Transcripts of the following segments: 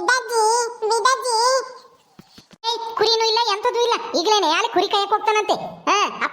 ಬಿಡಜ್ಜಿ ಬಿಡಜ್ಜಿ ಏಯ್ ಕುರಿನೂ ಇಲ್ಲ ಎಂಥದ್ದು ಇಲ್ಲ. ಈಗಲೇನೆ ಯಾರು ಕುರಿ ಕಾಯಕ್ ಹೋಗ್ತಾನಂತೆ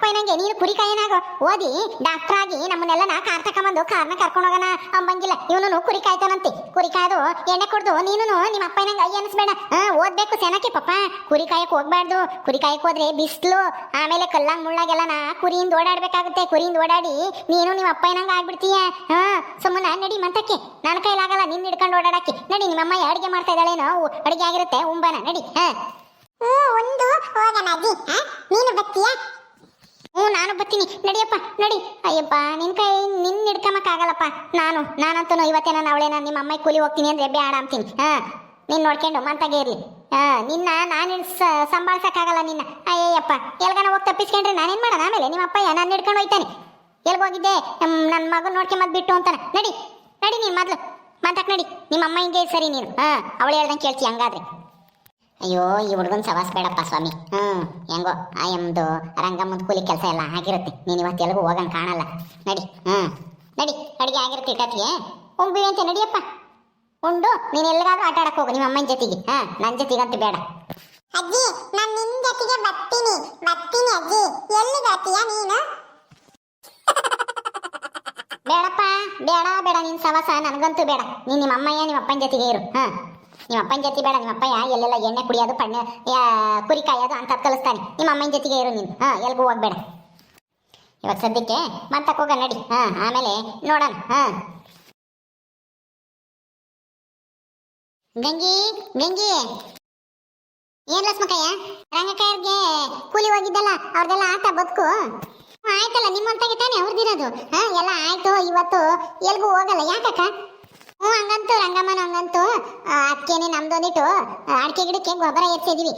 ಹಾ ಅಪ್ಪ ಏನಂಗೆ ನೀನು ಕುರಿ ಕಾಯನಾಗ. ಓದಿ ಡಾಕ್ಟರ್ ಆಗಿ ನಮ್ಮನ್ನೆಲ್ಲ ನಾ ಕಾರ್ ತಕೊಂಬಂದು ಕಾರ್ನ ಕರ್ಕೊಂಡು ಹೋಗೋಣ. ಅಂಬಂಗಿಲ್ಲ ಇವನು ಕುರಿ ಕಾಯ್ತಾನಂತೆ. ಕುರಿ ಕಾಯ್ದು ಎಣ್ಣೆ ಕೊಡ್ದು ನೀನು ನಿಮ್ಮ ಅಪ್ಪ ಏನಂಗೆ ಅಯ್ಯ ಅನ್ಸ್ಬೇಡ. ಓದ್ಬೇಕು ಸೆನಕ್ಕೆ ಪಾಪ. ಕುರಿ ಕಾಯಕ್ ಹೋಗ್ಬಾರ್ದು. ಕುರಿ ಕಾಯಕ್ ಹೋದ್ರೆ ಬಿಸ್ಲು. ಆಮೇಲೆ ಕಲ್ಲಂಗ್ ಮುಳ್ಳಾಗೆಲ್ಲ ನಾ ಕುರಿಯಿಂದ ಓಡಾಡ್ಬೇಕಾಗುತ್ತೆ. ಕುರಿಯಿಂದ ಓಡಾಡಿ ನೀನು ನಿಮ್ಮ ಅಪ್ಪ ಏನಂಗ ಆಗ್ಬಿಡ್ತೀಯ. ಹಾ, ಸುಮ್ಮನೆ ನಡಿ ಮಂತಕ್ಕೆ. ನನ್ನ ಕೈಲಾಗಲ್ಲ ನಿನ್ನ ಹಿಡ್ಕೊಂಡು ಓಡಾಡಕ್ಕೆ. ನಡಿ ನಿಮ್ಮಮ್ಮ ಅಡಿಗೆ ಮಾಡ್ತಾ ಇದ್ದಾಳೇನೋ ಅಡಿಗೆ ಆಗಿರುತ್ತೆ. ಉಂಬನ, ನಡಿ, ಹಾ. ಒಂದು ಹೋಗೋಣ, ಅಜ್ಜಿ. ನೀನು ಬರ್ತೀನಿ ನಡಿಯಪ್ಪ, ನಡಿ. ಅಯ್ಯಪ್ಪ, ನಿನ್ ಕೈ ನಿನ್ ಹಿಡ್ಕಮಕ್ಕಾಗಲ್ಲಪ್ಪ. ನಾನು ನಾನಂತೂ ಇವತ್ತೇ ನಾನು ಅವಳೇನ ನಿಮ್ಮ ಅಮ್ಮ ಕೂಲಿ ಹೋಗ್ತೀನಿ ಅಂದ್ರೆ ಬೇಡ ಅಂತೀನಿ ಹಾ, ನೀನ್ ನೋಡ್ಕೊಂಡು ಮಂತಾಗೆ ಇರ್ಲಿ. ಹಾ, ನಿನ್ನ ನಾನು ಸಂಭಾಳ್ಸಕ್ಕಾಗಲ್ಲ ನಿನ್ನ. ಅಯ್ಯಪ್ಪ ಎಲ್ಗನ ಹೋಗಿ ತಪ್ಪಿಸ್ಕೊಂಡ್ರೆ ನಾನೇನ್ ಮಾಡೋಣ? ಆಮೇಲೆ ನಿಮ್ಮ ಅಪ್ಪಯ್ಯ ನಾನು ಹಿಡ್ಕೊಂಡು ಹೋಯ್ತಾನೆ. ಎಲ್ಗ್ ಹೋಗಿದ್ದೆ? ನನ್ನ ಮಗನ್ ನೋಡ್ಕೊಂಬದ್ ಬಿಟ್ಟು ಅಂತಾನೆ. ನಡಿ ನಡಿ ನೀನು ಮೊದ್ಲು. ಮಂತಕ್ ನಡಿ ನಿಮ್ಮ ಅಮ್ಮ ಹಿಂಗೆ ಸರಿ ನೀನು. ಹಾ, ಅವಳು ಹೇಳ್ದಂಗೆ ಕೇಳ್ತಿ ಹಂಗಾದ್ರೆ. ಅಯ್ಯೋ ಈ ಹುಡುಗನ್ ಸವಾಸ ಬೇಡಪ್ಪ ಸ್ವಾಮಿ. ಹ್ಮ್ ಹೆಂಗೋ ಆ ಎಮ್ದು ರಂಗಮ್ಮನ ಕೂಲಿ ಕೆಲಸ ಎಲ್ಲ ಆಗಿರುತ್ತೆ. ನೀನು ಇವತ್ತು ಎಲ್ಲಿಗೂ ಹೋಗಂಗ್ ಕಾಣಲ್ಲ. ನಡಿ ಹ್ಮ್. ನಡಿ ಅಡಿಗೆ ಆಗಿರುತ್ತೆ ಇಟ್ಟತ್ಗೆ ಉಂಬಿ ಅಂತ ನಡಿಯಪ್ಪ. ಉಂಡು ನೀನು ಎಲ್ಲಿಗಾದ್ರೂ ಆಟ ಆಡಕ್ ಹೋಗು ನಿಮ್ಮ ಅಮ್ಮನ ಜೊತೆಗೆ. ಹಾ ನನ್ನ ಜೊತೆಗಂತೂ ಬೇಡ. ಅಜ್ಜಿ ನಾನು ನಿನ್ ಜೊತೆಗೆ ಬರ್ತೀನಿ. ಬರ್ತೀನಿ ಅಜ್ಜಿ. ಎಲ್ಲಿ ಬರ್ತೀಯ ನೀನು? ಬೇಡಪ್ಪ ಬೇಡ ಬೇಡ. ನಿನ್ ಸವಾಸ ನನಗಂತೂ ಬೇಡ. ನೀನ್ ನಿಮ್ಮ ಅಮ್ಮಯ್ಯ ನಿಮ್ಮ ಅಪ್ಪನ ಜೊತೆಗೆ ಇರು. ಹಾ. ನಿಮ್ಮ ಅಪ್ಪನ ಜೊತೆ ಬೇಡ, ನಿಮ್ಮ ಅಪ್ಪಯ್ಯ ಎಲ್ಲೆಲ್ಲ ಎಣ್ಣೆ ಕುಡಿಯೋದು, ಪಣ್ಣ ಕುರಿ ಕಾಯೋದು ಅಂತ ಕಲಿಸ್ತಾನೆ. ನಿಮ್ಮ ಅಮ್ಮನ ಜೊತೆಗೆ ಇರು ನೀನು. ಹಾ, ಎಲ್ಗೂ ಹೋಗ್ಬೇಡ. ಇವಾಗ ಸದ್ಯಕ್ಕೆ ಮತ್ತಕ್ಕೆ ಹೋಗ, ನಡಿ. ಹಾ, ಆಮೇಲೆ ನೋಡೋಣ. ಹಾ. ಗಂಗಿ ಗಂಗಿ. ಏನ್ ಲಕ್ಷ್ಮಕ್ಕಯ್ಯ ರಂಗಕ್ಕಯ್ಯರ್ಗೆ ಕೂಲಿ ಹೋಗಿದ್ದಲ್ಲ, ಅವ್ರದೆಲ್ಲ ಆಟ ಬದುಕು? ಆಯ್ತಲ್ಲ, ನಿಮ್ಮಂತಾಗೆ ತಾನೇ ಅವ್ರದಿರೋದು. ಹಾ, ಎಲ್ಲ ಆಯ್ತು, ಇವತ್ತು ಎಲ್ಗೂ ಹೋಗಲ್ಲ. ಯಾಕಕ್ಕ? ಹ್ಞೂ ಹಂಗಂತು ರಂಗಮ್ಮನ ಹಂಗಂತೂ. ಅದಕ್ಕೇನೆ ನಮ್ದೊಂದಿಟ್ಟು ಅಡಿಕೆ ಗಿಡಕ್ಕೆ ಗೊಬ್ಬರ ಎರ್ಸಿದ್ವಿ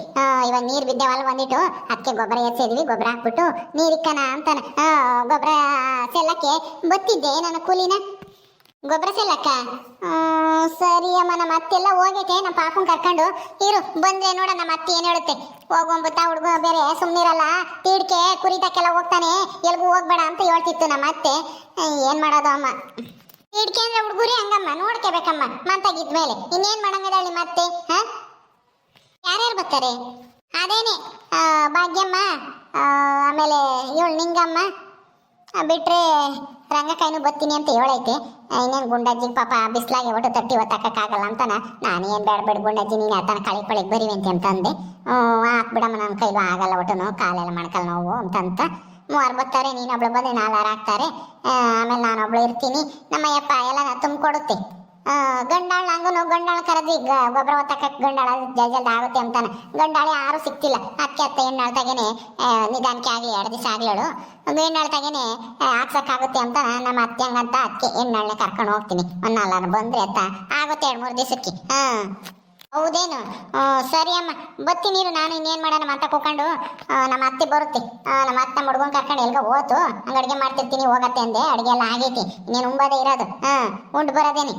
ಇವಾಗ ನೀರು ಬಿದ್ದೇವಲ್ಲ ಒಂದಿಟ್ಟು ಅದಕ್ಕೆ ಗೊಬ್ಬರ ಎರ್ಸಿದ್ವಿ ಗೊಬ್ಬರ ಹಾಕ್ಬಿಟ್ಟು ನೀರಿಕ್ಕನ ಅಂತಾನ. ಆ, ಗೊಬ್ಬರ ಸೆಲ್ಲಕ್ಕೆ ಬತ್ತಿದ್ದೆ ನನ್ನ ಕೂಲಿನ. ಗೊಬ್ಬರ ಸೆಲ್ಲಕ್ಕ? ಸರಿ ಅಮ್ಮ ನಮ್ಮ ಅತ್ತೆಲ್ಲ ಹೋಗೈತೆ ನಮ್ಮ ಪಾಪನ್ ಕರ್ಕೊಂಡು. ಇರು ಬಂದ್ರೆ ನೋಡ ನಮ್ಮ ಅತ್ತೆ ಏನು ಹೇಳುತ್ತೆ. ಹೋಗೊಂಬತ್ತ ಹುಡುಗ ಬೇರೆ ಸುಮ್ನಿರಲ್ಲ. ತೀಡ್ಕೆ ಕುರಿತಕ್ಕೆಲ್ಲ ಹೋಗ್ತಾನೆ. ಎಲ್ಗೂ ಹೋಗ್ಬೇಡ ಅಂತ ಹೇಳ್ತಿತ್ತು ನಮ್ಮ ಅತ್ತೆ. ಏನ್ ಮಾಡೋದು ಅಮ್ಮ? ತೀಡ್ಕೆ ಅಂದ್ರೆ ಹುಡುಗರೇ ಹಂಗಮ್ಮ, ನೋಡ್ಕೋಬೇಕಮ್ಮ. ಮಂತಾಗಿದ್ಮೇಲೆ. ಇನ್ನೇನ್ ಮಾಡಂಗದಾಳಿ ಮತ್ತೆ, ಹ? ಯಾರ್ಯಾರು ಬರ್ತಾರೆ? ಅದೇನೆ ಭಾಗ್ಯಮ್ಮ ಆಮೇಲೆ ಇವಳು ನಿಂಗಮ್ಮ. ಬಿಟ್ರೆ ರಂಗಕಾಯಿನೂ ಬರ್ತೀನಿ ಅಂತ ಹೇಳೈತೆ. ಇನ್ನೇನು ಗುಂಡಜ್ಜಿ ಪಾಪ ಬಿಸ್ಲಾಗೆ ಒಟ್ಟು ತಟ್ಟಿ ಒತ್ತಕ್ಕಾಗಲ್ಲ ಅಂತಾನ. ನಾನು ಏನು ಬೇಡ ಬೇಡ ಗುಂಡಜ್ಜಿ, ನೀನು ಆತನ ಕಳಿ ಪಳಿಗೆ ಅಂತ ಅಂತಂದೆ. ಹ್ಞೂ ಹಾಕ್ಬಿಡಮ್ಮ ನನ್ನ ಕೈಲೂ ಆಗಲ್ಲ ಒಟ್ಟು ನೋವು ಕಾಲೆಲ್ಲ ಮಾಡ್ಕಲ್ಲ ನೋವು ಅಂತಂತ. ಮೂವರು ಬರ್ತಾರೆ ನೀನೊಬ್ಳು ಬಂದು ನಾಲ್ವರು ಹಾಕ್ತಾರೆ ಆಮೇಲೆ ನಾನೊಬ್ಳು ಇರ್ತೀನಿ. ನಮ್ಮ ಯಪ್ಪ ಎಲ್ಲ ತುಂಬಿಕೊಡುತ್ತೆ. ಗಂಡಾಳ ಹಂಗೂ ಗಂಡಾಳ ಕರೆದಿ ಗೊಬ್ಬರ ಒತ್ತಕ್ಕೆ ಗಂಡಾಳ ಜಲ್ದಿ ಆಗುತ್ತೆ ಅಂತಾನೆ. ಗಂಡಾಳಿ ಯಾರು ಸಿಕ್ತಿಲ್ಲ. ಅತ್ತೆ ಅತ್ತೆ, ಹೆಣ್ಣಾಳ್ತಾಗೇನೆ ನಿಧಾನಕ್ಕೆ ಆಗಲಿ, ಎರಡು ದಿವಸ ಆಗ್ಲೇಳು ಹೆಣ್ಣಾಳ್ತಾಗೇನೆ ಹಾಕ್ಸಕ್ಕಾಗುತ್ತೆ ಅಂತ ನಮ್ಮ ಅತ್ತೆ ಹಂಗಂತ ಅದಕ್ಕೆ ಹೆಣ್ಣಾಳ್ನೆ ಕರ್ಕೊಂಡು ಹೋಗ್ತೀನಿ. ಒಂದು ನಾಲ್ಕು ಬಂದ್ರೆ ಅಂತ ಆಗುತ್ತೆ ಎರಡು ಮೂರು ದಿವಸಕ್ಕೆ. ಹಾಂ. ಹೌದೇನು? ಸರಿ ಅಮ್ಮ. ಬತ್ತೀನಿ ನೀರು ನಾನು ಇನ್ನೇನು ಮಾಡೋಣ ಅಂತ ಕೂಕೊಂಡು ನಮ್ಮ ಅತ್ತೆ ಬರುತ್ತೆ. ನಮ್ಮ ಅತ್ತೆ ಮಡಗನ್ ಕರ್ಕೊಂಡು ಎಲ್ಗ ಹೋತು. ಹಂಗೆ ಅಡುಗೆ ಮಾಡ್ತಿರ್ತೀನಿ, ಹೋಗತ್ತೆ ಅಂದೆ. ಅಡುಗೆ ಎಲ್ಲ ಆಗೈತಿ. ಇನ್ನೇನು ಉಂಬದೇ ಇರೋದು. ಹಾಂ, ಉಂಡು ಬರೋದೇನಿ.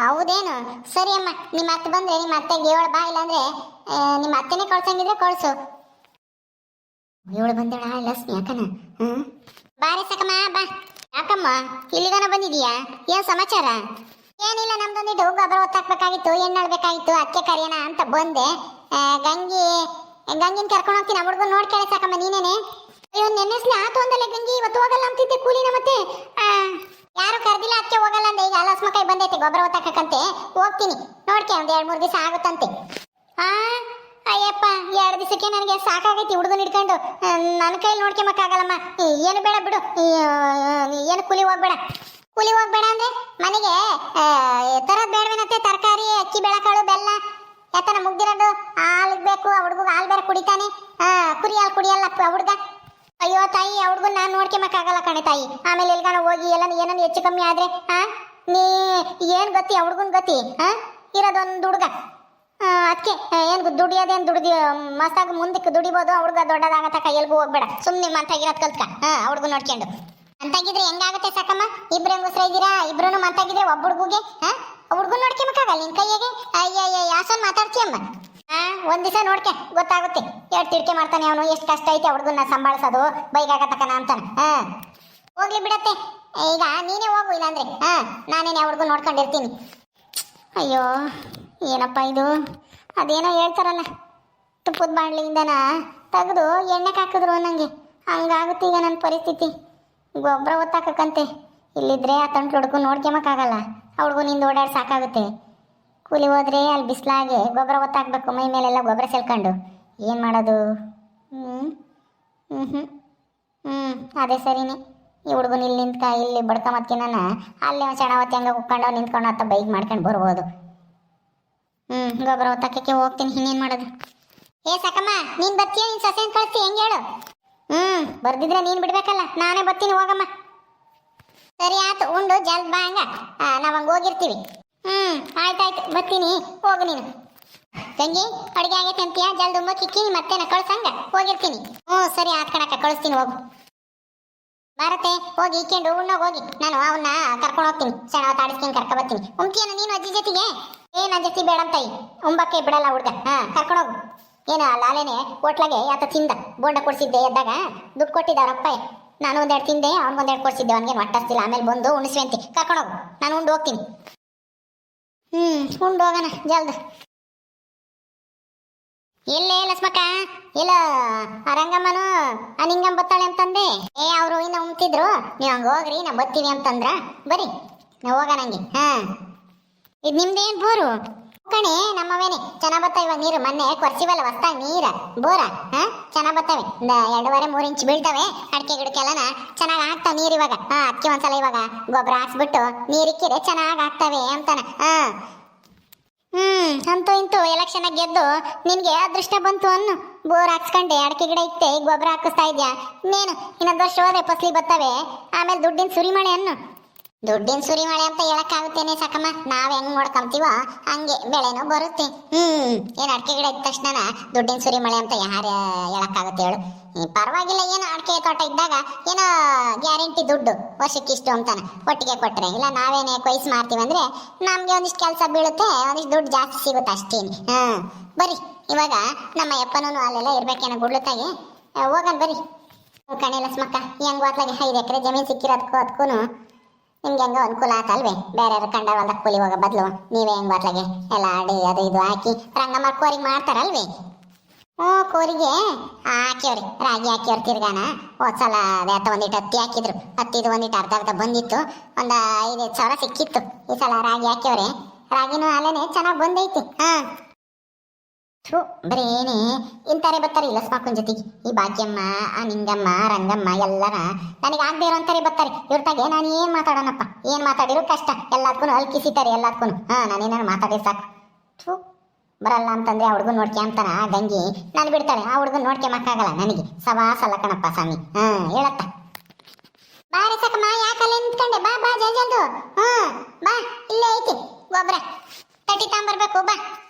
ಹೌದೇನು? ಸರಿ ಅಮ್ಮ. ನಿಮ್ಮ ಅತ್ತೆ ಬಂದ್ರೆ ನಿಮ್ಮ ಅತ್ತೆಗೆ ಏಳು ಬಾ ಇಲ್ಲಾಂದ್ರೆ ನಿಮ್ಮ ಅತ್ತೆನೇ ಕಳ್ಸಂಗಿದ್ರೆ ಕಳ್ಸು. ಏಳು ಬಂದಳ ಲಕ್ಷ್ಮಿ ಯಾಕನ ಹ್ಞೂ ಬಾರಿ ಸಕಮ್ಮ, ಬಾ. ಯಾಕಮ್ಮ? ಇಲ್ಲಿಗನ ಬಂದಿದೀಯಾ? ಏನ್ ಸಮಾಚಾರ? ಏನಿಲ್ಲ ನಮ್ದೊಂದಿಟ್ಟು ಗೊಬ್ಬರ ಒತ್ತಾಕ್ಬೇಕಾಗಿತ್ತು ಎಣ್ಣಾಳ್ಬೇಕಾಗಿತ್ತು ಅದಕ್ಕೆ ಕರಿಯೋಣ ಅಂತ ಬಂದೆ. ಗಂಗಿ, ಗಂಗಿನ ಕರ್ಕೊಂಡು ಹೋಗ್ತೀನಿ ಹುಡುಗನ್ ನೋಡ್ಕೊಳ್ಳಿ ಸಾಕಮ್ಮ, ನೀನೇನೆ? ಅಯ್ಯೋ ನೆನೆಸ್ಲಿ ಆತು ಅಂದಲ್ಲ ಗಂಗಿ, ಇವತ್ತು ಹೋಗಲ್ಲ ಅಂತಿದ್ದೆ ಕೂಲಿನ ಮತ್ತೆ. ಯಾರು ಕರ್ದಿಲ್ಲ ಅದಕ್ಕೆ ಹೋಗಲ್ಲ ಅಂದೆ. ಈಗ ಹಲಸ್ಮಕಾಯಿ ಬಂದೈತೆ, ಗೊಬ್ಬರ ಒತ್ತಾಕಂತೆ ಹೋಗ್ತೀನಿ, ನೋಡ್ಕೆ ಒಂದ್ ಎರಡ್ ಮೂರ್ ದಿವಸ ಆಗುತ್ತಂತೆ. ಆ, ಅಯ್ಯಪ್ಪ, ಎರಡು ದಿವಸಕ್ಕೆ ನನಗೆ ಸಾಕಾಗೈತಿ ಹುಡುಗನ ಹಿಡ್ಕೊಂಡು. ನನ್ನ ಕೈಲಿ ನೋಡ್ಕೊಂಬಕ್ಕಾಗಲ್ಲಮ್ಮ ಏನು ಬೇಡ ಬಿಡು. ಏನು ಕೂಲಿ ಹೋಗ್ಬೇಡ. ಕೂಲಿ ಹೋಗ್ಬೇಡ ಅಂದ್ರೆ? ಮನೆಗೆ ತರದ್ ಬೇಡವೇನತ್ತೆ? ತರಕಾರಿ ಅಕ್ಕಿ ಬೆಳಕಾಳು ಬೆಲ್ಲ. ಯಾತನ ಮುಗ್ದಿರೋದು? ಹಾಲು ಬೇಕು ಆ ಹುಡುಗ ಹಾಲು ಬೇರೆ ಕುಡಿತಾನೆ. ಆ, ಕುರಿ ಹಾಲು ಕುಡಿಯಲ್ಲ ಆ ಹುಡುಗ. ಅಯ್ಯೋ ತಾಯಿ ಆ ಹುಡುಗನ ನಾನು ನೋಡ್ಕೊಂಬಕ್ಕಾಗಲ್ಲ ಕಣೆ ತಾಯಿ. ಆಮೇಲೆ ಎಲ್ಗಾನ ಹೋಗಿ ಎಲ್ಲ ಏನನ್ನ ಹೆಚ್ಚು ಕಮ್ಮಿ ಆದ್ರೆ ಹಾ ನೀ ಏನ್ ಗತಿ ಆ ಹುಡುಗನ್ ಗತಿ ಹಾ ಇರೋದೊಂದು ಹುಡುಗ. ಅದಕ್ಕೆ ಏನು ದುಡಿಯೋದೇನು ದುಡ್ದಿ ಮಸ್ತಾಗಿ ಮುಂದಕ್ಕೆ ದುಡಿಬೋದು ಹುಡುಗ ದೊಡ್ಡದಾಗತ್ತ ಕೈಯಲ್ಗೂ ಹೋಗ್ಬೇಡ. ಸುಮ್ಮನೆ ಮಂತಾಗಿರೋದು ಕಲ್ತ್ಕ. ಹಾ ಹುಡುಗ ನೋಡ್ಕೊಂಡು. ಅಂತಾಗಿದ್ರೆ ಹೆಂಗಾಗುತ್ತೆ ಸಾಕಮ್ಮ? ಇಬ್ರು ಹೆಂಗಸ್ರ ಇದ್ದೀರಾ? ಇಬ್ರು ಮಂತಾಗಿದ್ರೆ ಒಬ್ಬ ಹುಡುಗಿಗೆ, ಹಾ? ಹುಡುಗ ನೋಡ್ಕೊಂಬಕ್ಕಾಗಲ್ಲ ನಿನ್ ಕೈಯಾಗೆ? ಅಯ್ಯಯ್ಯ ಯಾಸನ್ ಮಾತಾಡ್ತೀಯಮ್ಮ ಒಂದ್ ದಿವಸ ನೋಡ್ಕೆ, ಗೊತ್ತಾಗುತ್ತೆ. ಎರಡು ತಿಳ್ಕೆ ಮಾಡ್ತಾನೆ ಅವನು, ಎಷ್ಟು ಕಷ್ಟ ಐತೆ ಹುಡುಗನ್ನ ಸಂಭಾಳಿಸೋದು ಬೈಗಾಗತ್ತಕ್ಕನ ಅಂತಾನೆ. ಹಾ. ಹೋಗ್ಲಿ ಬಿಡತ್ತೆ. ಈಗ ನೀನೇ ಹೋಗು ಇಲ್ಲಾಂದ್ರೆ, ಹಾ? ನಾನೇನೆ ಹುಡುಗ ನೋಡ್ಕೊಂಡಿರ್ತೀನಿ. ಅಯ್ಯೋ, ಏನಪ್ಪ ಇದು? ಅದೇನೋ ಹೇಳ್ತಾರಲ್ಲ, ತುಪ್ಪದ ಬಾಣ್ಲಿಯಿಂದನ? ತೆಗೆದು ಎಣ್ಣೆಗೆ ಹಾಕಿದ್ರು ನನಗೆ ಹಂಗಾಗುತ್ತೆ ಈಗ ನನ್ನ ಪರಿಸ್ಥಿತಿ. ಗೊಬ್ಬರ ಒತ್ತಾಕಕ್ಕಂತೆ. ಇಲ್ಲಿದ್ರೆ ಆ ತಂಟ್ಲು ಹುಡುಗು ನೋಡ್ಕೊಂಬಕ್ಕಾಗಲ್ಲ ಆ ಹುಡುಗನಿಂದ ಓಡಾಡಿ ಸಾಕಾಗುತ್ತೆ. ಕೂಲಿ ಹೋದ್ರೆ ಅಲ್ಲಿ ಬಿಸಿಲಾಗೆ ಗೊಬ್ಬರ ಒತ್ತಾಕ್ಬೇಕು, ಮೈ ಮೇಲೆಲ್ಲ ಗೊಬ್ಬರ ಸೆಲ್ಕೊಂಡು ಏನು ಮಾಡೋದು? ಹ್ಞೂ ಹ್ಞೂ ಹ್ಞೂ ಹ್ಞೂ ಅದೇ ಸರಿನೇ. ಈ ಹುಡುಗನ ಇಲ್ಲಿ ನಿಂತ್ಕ, ಇಲ್ಲಿ ಬಡ್ಕೊಂಬತ್ಕಿನ ಅಲ್ಲಿ ಒಂದು ಸೆಣವತ್ತಿ ಹಂಗೆ ಕುಕ್ಕೊಂಡು ನಿಂತ್ಕೊಂಡು ಅತ್ತ ಬೈಕ್ ಮಾಡ್ಕೊಂಡು ಬರ್ಬೋದು. ಹ್ಞೂ ಗೊಬ್ಬರ ಒತ್ತಾಕಕ್ಕೆ ಹೋಗ್ತೀನಿ, ಇನ್ನೇನು ಮಾಡೋದು? ಏ ಸಾಕಮ್ಮ, ನೀನು ಬರ್ತೀಯ ನೀನು ಸೊಸೆನ್ ಕಳಿಸ್ತಿ ಹೆಂಗೆ ಹೇಳು? ಹ್ಞೂ ಬರ್ದಿದ್ರೆ ನೀನು ಬಿಡ್ಬೇಕಲ್ಲ. ನಾನೇ ಬರ್ತೀನಿ, ಹೋಗಮ್ಮ. ಸರಿ, ಆಯ್ತು, ಉಂಡು ಜಲ್ದ್ ಬಾ ಹಂಗ. ನಾವು ಹಂಗೆ ಹೋಗಿರ್ತೀವಿ. ಹ್ಮ್ ಆಯ್ತಾಯ್ತು ಬರ್ತೀನಿ. ಹೋಗು ನೀನು. ತಂಗಿ ಅಡುಗೆ ಆಗೈತೆ ಅಂತೀಯ? ಜಲ್ದ್ ಉಮ್ಮ ಕಿಕ್ಕಿ ಮತ್ತೆ ನಾ ಕಳ್ಸಂಗ ಹೋಗಿರ್ತೀನಿ. ಹ್ಞೂ ಸರಿ, ಆತ್ ಕಣಕ್ಕ, ಕಳಿಸ್ತೀನಿ, ಹೋಗು. ಭಾರತೆ, ಹೋಗಿ ಇಕ್ಕೊಂಡು ಉಣ್ಣೋಗಿ ಹೋಗಿ. ನಾನು ಅವನ್ನ ಕರ್ಕೊಂಡು ಹೋಗ್ತೀನಿ. ಸಣ್ಣ ತಾಡಿಸ್ಕೊಂಡು ಕರ್ಕೊ ಬರ್ತೀನಿ. ಉಮ್ತಿಯನ ನೀನು ಅಜ್ಜಿ ಜೊತೆಗೆ? ಏನ್ ಅಜ್ಜಿ ಬೇಡ ಅಂತ ಉಂಬಕ್ಕೆ ಬಿಡಲ್ಲ ಹುಡ್ಗ. ಹಾ, ಕರ್ಕೊಂಡು ಹೋಗು. ಏನು ಲಾಲೇನೆ ಹೋಟ್ಲಾಗೆ ಆತ ತಿಂದ. ಬೋಂಡ ಕೊಡಿಸಿದ್ದೆ ಎದ್ದಾಗ. ದುಡ್ಡು ಕೊಟ್ಟಿದ್ದಾರಪ್ಪ ನಾನು ಒಂದೆರಡು ತಿಂದೆ ಅವ್ನಿಗೊಂದೆರಡು ಕೊಡಿಸಿದ್ದೆ. ಅವನಿಗೆ ಮಟ್ಟಿಲ್ಲ ಆಮೇಲೆ ಬಂದು ಉಣಿಸ್ವೆ ಕರ್ಕೊಂಡು ಹೋಗು. ನಾನು ಉಂಡು ಹೋಗ್ತೀನಿ. ಹ್ಮ್, ಉಂಡು ಹೋಗೋಣ, ಜಲ್ದ. ಎಲ್ಲೇ ಲಸ್ಮಕ್ಕ ಇಲ್ಲ, ಆ ರಂಗಮ್ಮನು, ಆ ನಿಂಗಮ್ಮ ಬತ್ತಾಳೆ ಅಂತಂದೆ. ಏ, ಅವರು ಇನ್ನ ಉಮ್ತಿದ್ರು ನೀವು ಹಂಗೆ ಹೋಗ್ರಿ ನಾ ಬತ್ತೀವಿ ಅಂತಂದ್ರ. ಬರೀ. ನಾ ಹೋಗೋಣ ಹಂಗೆ. ಹಾ. ಇದು ನಿಮ್ದೇನು ಬೋರು? ಕಣೆ, ನಮ್ಮವೇನೆ. ಚೆನ್ನಾಗ್ ಬರ್ತಾವ ಇವಾಗ ನೀರು. ಮೊನ್ನೆ ಕೊರ್ಸಿವಲ್ಲ ಹೊಸ್ತಾಗ ನೀರ. ಬೋರ, ಹಾ? ಚೆನ್ನಾಗ್ ಬರ್ತವೆ ಎರಡೂವರೆ ಮೂರು ಇಂಚ್ ಬೀಳ್ತವೆ. ಅಡಿಕೆ ಗಿಡಕ್ಕೆಲ್ಲನ ಚೆನ್ನಾಗಿ ಆಗ್ತಾವ ನೀರು ಇವಾಗ. ಹಾ ಅದಕ್ಕೆ ಒಂದ್ಸಲ ಇವಾಗ ಗೊಬ್ಬರ ಹಾಕ್ಸ್ಬಿಟ್ಟು ನೀರಿಕ್ಕಿರೆ ಚೆನ್ನಾಗ್ ಆಗ್ತವೆ ಅಂತಾನ. ಹಾ. ಹ್ಮ್, ಅಂತೂ ಇಂತೂ ಎಲೆಕ್ಷನ್ ಗೆದ್ದು ನಿನ್ಗೆ ಅದೃಷ್ಟ ಬಂತು ಅನ್ನು. ಬೋರ್ ಹಾಕ್ಸ್ಕೊಂಡೆ, ಅಡಕೆ ಗಿಡ ಇತ್ತೆ ಗೊಬ್ಬರ ಹಾಕಿಸ್ತಾ ಇದ್ಯಾ? ಇನ್ನೇನು ಇನ್ನೊಂದು ವರ್ಷ ಹೋದ್ರೆ ಫಸಲಿ ಬರ್ತವೆ ಆಮೇಲೆ ದುಡ್ಡಿನ ಸುರಿಮಳೆ ಅನ್ನು. ದುಡ್ಡಿನ ಸುರಿಮಳೆ ಅಂತ ಹೇಳಕ್ಕಾಗುತ್ತೇನೆ ಸಾಕಮ್ಮ. ನಾವ್ ಹೆಂಗ್ ನೋಡ್ಕೊಂತೀವೋ ಹಂಗೆ ಬೆಳೆನೂ ಬರುತ್ತೆ. ಹ್ಮ್, ಏನ್ ಅಡ್ಕೆ ಗಿಡ ಇದ್ದ ತಕ್ಷಣ ದುಡ್ಡಿನ ಸುರಿಮಳೆ ಅಂತ ಯಾರು ಹೇಳಕ್ಕಾಗುತ್ತೆ ಹೇಳು. ಪರವಾಗಿಲ್ಲ, ಏನು ಅಡಕೆ ತೋಟ ಇದ್ದಾಗ ಏನೋ ಗ್ಯಾರಂಟಿ ದುಡ್ಡು ವರ್ಷಕ್ಕಿಷ್ಟು ಅಂತಾನೆ. ಒಟ್ಟಿಗೆ ಕೊಟ್ರೆ, ಇಲ್ಲ ನಾವೇನೇ ಕೊಯ್ಸ್ ಮಾಡ್ತೀವಿ ಅಂದ್ರೆ ನಮ್ಗೆ ಒಂದಿಷ್ಟು ಕೆಲಸ ಬೀಳುತ್ತೆ, ಒಂದಿಷ್ಟು ದುಡ್ಡು ಜಾಸ್ತಿ ಸಿಗುತ್ತೆ ಅಷ್ಟೇನೆ ಹಾ ಬರ್ರಿ ಇವಾಗ ನಮ್ಮ ಯಪ್ಪನೂ ಅಲ್ಲೆಲ್ಲ ಇರ್ಬೇಕೇನೋ ಗುಡ್ಲತ್ತಾಗಿ. ಹೋಗನ್ ಬರ್ರಿ ಕಣೆ ಲಸ್ಮಕ್ಕ ಹೆಂಗ್ ಓದ್ಲಾಗೆ ಐದು ಎಕರೆ ಜಮೀನು ಸಿಕ್ಕಿರೋದಕ್ಕೂ ಅದಕ್ಕೂ ನಿಮ್ಗೆ ಹೆಂಗೋ ಅನುಕೂಲ ಆತಲ್ವೇ? ಬೇರೆ ಕಂಡ ಹೊಲ್ದಾಗ ಕೂಲಿ ಹೋಗೋ ಬದಲು. ನೀವೇ ಹೆಂಗ್ ಬಾಟ್ಲಾಗೆ? ಎಲ್ಲ ಅಡಿ, ಅದು ಇದು ಹಾಕಿ ರಂಗಮ್ಮ ಕೋರಿಗೆ ಮಾಡ್ತಾರಲ್ವೇ? ಓ, ಕೋರಿಗೆ? ಹಾಕ್ಯವ್ರಿ. ರಾಗಿ ಹಾಕ್ಯವ್ರಿ ತಿರ್ಗಾನ. ಹೋದ್ಸಲ ಅದೇತ ಒಂದಿಟ್ಟು ಹತ್ತಿ ಹಾಕಿದ್ರು. ಹತ್ತಿದು ಒಂದಿಟ್ಟು ಅರ್ಧ ಅರ್ಧ ಬಂದಿತ್ತು. ಒಂದು ಐದೈದು ಸಾವಿರ ಸಿಕ್ಕಿತ್ತು. ಈ ಸಲ ರಾಗಿ ಹಾಕ್ಯವ್ರೆ. ರಾಗಿನೂ ಅಲ್ಲೇನೆ ಚೆನ್ನಾಗಿ ಬಂದೈತಿ. ಹಾ. ಥು ಬರೇನೆ ಇಂತಾರೆ ಬರ್ತಾರೆ ಇಲ್ಲ ಜೊತೆಗೆ. ಈ ಭಾಗ್ಯಮ್ಮ, ಆ ನಿಂಗಮ್ಮ, ರಂಗಮ್ಮ ಎಲ್ಲರ. ನನಗೆ ಆಗದೆ ಇರೋಂತಾರೆ ಬರ್ತಾರೆ. ಇವ್ರ ತಾಗೆ ನಾನು ಏನು ಮಾತಾಡೋಣಪ್ಪ? ಏನು ಮಾತಾಡಿರೋ ಕಷ್ಟ. ಎಲ್ಲದಕ್ಕೂ ಅಲ್ಕಿಸಿತಾರೆ ಎಲ್ಲದಕ್ಕೂ ಹಾ ನಾನೇನಾರು ಮಾತಾಡಿ ಸಾಕು. ಥ್ರೂ ಬರಲ್ಲ ಅಂತಂದ್ರೆ ಆ ಹುಡುಗನ್ ನೋಡ್ಕೊಂತಾನ ಆ ಗಂಗಿ. ನಾನು ಬಿಡ್ತಾಳೆ. ಆ ಹುಡುಗನ್ ನೋಡ್ಕೊಂಬಕ್ಕಾಗಲ್ಲ ನನಗೆ. ಸವಾಸ ಅಲ್ಲ ಕಣಪ್ಪ ಸ್ವಾಮಿ. ಹಾ, ಹೇಳತ್ತ. ಬಾರಿ ಸಾಕಮ್ಮ, ಯಾಕಲ್ಲ ನಿಂತ್ಕೊಂಡೆ? ಬಾ ಬಾ, ಜಲ್ ಜಲ್ದು. ಹಾ, ಬಾ, ಇಲ್ಲೇ ಐತಿ. ಗೊಬ್ಬರ ತಟ್ಟಿ ತಗೊಂಬರ್ಬೇಕು, ಬಾ.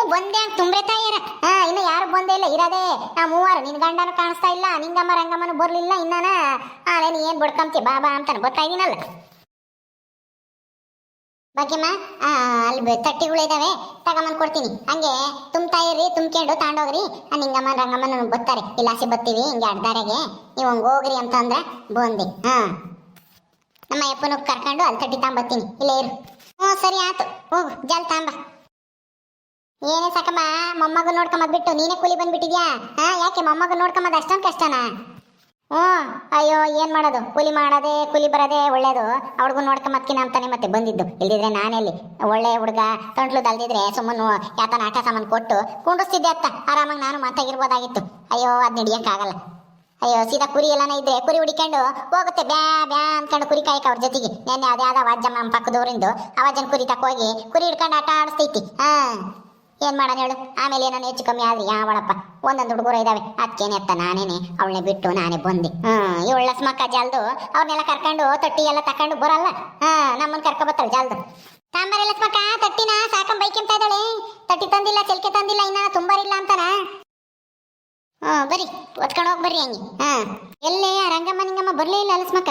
ಬಂದೆ ಅಂತ ತುಂಬ್ರೆ ತಾಯಿಯರ. ಇನ್ನು ಯಾರು ಬಂದೇ ಇಲ್ಲ ಇರೋದೇ. ನಾ ಮೂವರು ನಿನ್ ಗಂಡನು ಕಾಣಿಸ್ತಾ ಇಲ್ಲ ನಿಂಗಮ್ಮ ರಂಗಮ್ಮನು ಬರ್ಲಿಲ್ಲ ಇನ್ನಾನ. ನೀನು ಏನ್ ಬಡ್ಕಂತಿ ಬಾಬಾ ಅಂತಾನೆ ಬರ್ತಾ ಇದೀನಲ್ಲ. ಆ, ಅಲ್ಲಿ ತಟ್ಟಿಗಳು ಇದಾವೆ ತಗೊಂಬಂದ್ ಕೊಡ್ತೀನಿ. ಹಂಗೆ ತುಂಬ್ತಾ ಇರ್ರಿ ತುಂಬ್ಕೊಂಡು ತಾಂಡೋಗ್ರಿ. ಆ ನಿಂಗಮ್ಮ ರಂಗಮ್ಮನ ಬರ್ತಾರೆ. ಇಲ್ಲಾಸಿ ಬರ್ತೀವಿ ಹಿಂಗೆ ಅಡ್ದಾರೆಗೆ ನೀವು ಹಂಗೆ ಹೋಗ್ರಿ ಅಂತ ಅಂದ್ರೆ ಬಂದೆ. ಹಾ. ನಮ್ಮ ಯಪ್ಪನ ಕರ್ಕೊಂಡು ಅಲ್ಲಿ ತಟ್ಟಿ ತಗೊಂಬರ್ತೀನಿ ಇಲ್ಲೇ ಇರು. ಹ್ಞೂ ಸರಿ ಆಯ್ತು. ಹೋಗು ಜಲ್ ತಾಂಬ. ಏನೇ ಸಾಕಮ್ಮ ಮೊಮ್ಮಗ ನೋಡ್ಕೊಂಬದ್ ಬಿಟ್ಟು, ನೀನೇ ಕೂಲಿ ಬಂದ್ಬಿಟ್ಟಿದ್ಯಾ? ಹಾ, ಯಾಕೆ ಮೊಮ್ಮಗ ನೋಡ್ಕೊಂಬದ್ ಅಷ್ಟೊಂದು ಕಷ್ಟನಾ? ಹ್ಞೂ, ಅಯ್ಯೋ, ಏನ್ ಮಾಡೋದು? ಕೂಲಿ ಮಾಡೋದೇ, ಕೂಲಿ ಬರೋದೇ, ಒಳ್ಳೇದು. ಅವ್ರಿಗೂ ನೋಡ್ಕೊಂಬತ್ಕಿನ ಅಂತಾನೆ ಮತ್ತೆ ಬಂದಿದ್ದು. ಇಲ್ದಿದ್ರೆ ನಾನೆಲ್ಲಿ ಒಳ್ಳೆ ಹುಡುಗ, ತೊಂಟ್ಲು ದಲ್ದಿದ್ರೆ ಸುಮ್ಮನೆ ಯಾತನ ಆಟ ಸಾಮಾನು ಕೊಟ್ಟು ಕುಂಡಿಸ್ತಿದ್ದೆ ಅತ್ತ. ಆರಾಮಾಗಿ ನಾನು ಮಾತಾಗಿರ್ಬೋದಾಗಿತ್ತು. ಅಯ್ಯೋ ಅದ್ ನಡಿಯಕ್ಕಾಗಲ್ಲ ಅಯ್ಯೋ, ಸೀದಾ ಕುರಿ ಎಲ್ಲಾನ ಇದ್ರೆ ಕುರಿ ಹುಡಿಕೊಂಡು ಹೋಗುತ್ತೆ. ಬ್ಯಾ ಬ್ಯಾ ಅಂದ್ಕೊಂಡು ಕುರಿ ಕಾಯಕ ಅವ್ರ ಜೊತೆಗೆ. ನೆನ್ನೆ ಅದೇ ಆದ ಅವಾಜಮ್ಮ ನಮ್ಮ ಆ ಅವಾಜನ್ ಕುರಿ ತಕ್ಕೋಗಿ ಕುರಿ ಹಿಡ್ಕೊಂಡು ಆಟ ಆಡಿಸ್ತೈತಿ. ಹಾ. ಏನ್ ಮಾಡೋಣ ಹೇಳು? ಆಮೇಲೆ ಏನೋ ಹೆಚ್ಚು ಕಮ್ಮಿ ಆದ್ರೆ ಯಾವಳಪ್ಪ? ಒಂದೊಂದು ಹುಡುಗರು ಇದಾವೆ. ಅದಕ್ಕೇನೆ ಎತ್ತ ನಾನೇನೆ? ಅವಳನ್ನ ಬಿಟ್ಟು ನಾನೇ ಬಂದೆ. ಹ್ಮ್ ಇವಳ ಸ್ಮಕ್ಕ ಜಾಲ್ದು ಅವ್ರನ್ನೆಲ್ಲ ಕರ್ಕೊಂಡು ತಟ್ಟಿ ಎಲ್ಲ ತಕೊಂಡು ಬರಲ್ಲ. ಹಾ ನಮ್ಮನ್ನ ಕರ್ಕೊ ಬರ್ತಾಳೆ ಜಲ್ದು. ತಾಂಬಾರೆಲ್ಲ ಸ್ಮಕ್ಕ ತಟ್ಟಿನ? ಸಾಕಂ ಬೈಕೆಂತ ಇದ್ದಾಳೆ? ತಟ್ಟಿ ತಂದಿಲ್ಲ, ಚಲಿಕೆ ತಂದಿಲ್ಲ, ಇನ್ನ ತುಂಬಾರಿಲ್ಲ ಅಂತಾನ? ಹಾ ಬರಿ ಒತ್ಕೊಂಡು ಹೋಗಿ ಬರ್ರಿ ಹಂಗೆ. ಹಾ ಎಲ್ಲೇ ರಂಗಮ್ಮ ನಿಂಗಮ್ಮ ಬರ್ಲೇ ಇಲ್ಲ ಅಲಸ್ಮಕ್ಕ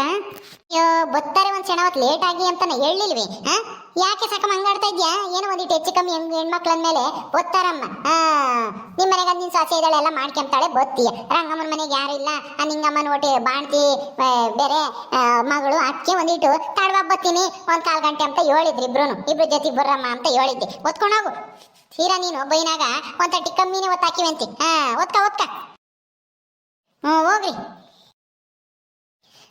ಅಯ್ಯೋ, ಬತ್ತಾರೆ ಒಂದ್ ಕ್ಷಣ ಲೇಟ್ ಆಗಿ ಅಂತ ಹೇಳಿಲ್ವಿ ಹಾ? ಯಾಕೆ ಸಾಕಮ್ಮ ಹಂಗಾಡ್ತಾ ಇದ್ಯಾ? ಏನು ಒಂದಿಟ್ಟು ಹೆಚ್ಚು ಕಮ್ಮಿ ಹೆಂಗ್ ಹೆಣ್ಮಕ್ಳ ಮೇಲೆ ಒತ್ತಾರಮ್ಮ ಹಾ, ನಿಮ್ ಮನೆಗೆ ನಿನ್ ಸಾಸೆ ಇದ್ದಾಳೆ, ಎಲ್ಲ ಮಾಡ್ಕೊಂತಾಳೆ ಬತ್ತೀಯ. ರಂಗಮ್ಮನ ಮನೆಗೆ ಯಾರು ಇಲ್ಲ? ಆ ನಿಂಗಮ್ಮನ ಒಟ್ಟಿ ಬಾಣ್ತಿ ಬೇರೆ ಮಗಳು ಅಕ್ಕಿ ಒಂದಿಟ್ಟು ತಡವ ಬತ್ತೀನಿ. ಒಂದ್ ಕಾಲ್ ಗಂಟೆ ಅಂತ ಹೇಳಿದ್ರಿ ಇಬ್ರು ಇಬ್ರು ಜೊತೆ ಬರ್ರಮ್ಮ ಅಂತ ಹೇಳಿದ್ದೆ. ಒತ್ಕೊಂಡೋಗು ತೀರಾ ನೀನು ಬೈನಾಗ? ಒಂದ್ ತಟ್ಟಿ ಕಮ್ಮಿನೇ ಒತ್ತಾಕಿವಂತಿ ಹಾ, ಒತ್ಕ ಒತ್ಕ. ಹ್ಮ್, ಹೋಗ್ರಿ.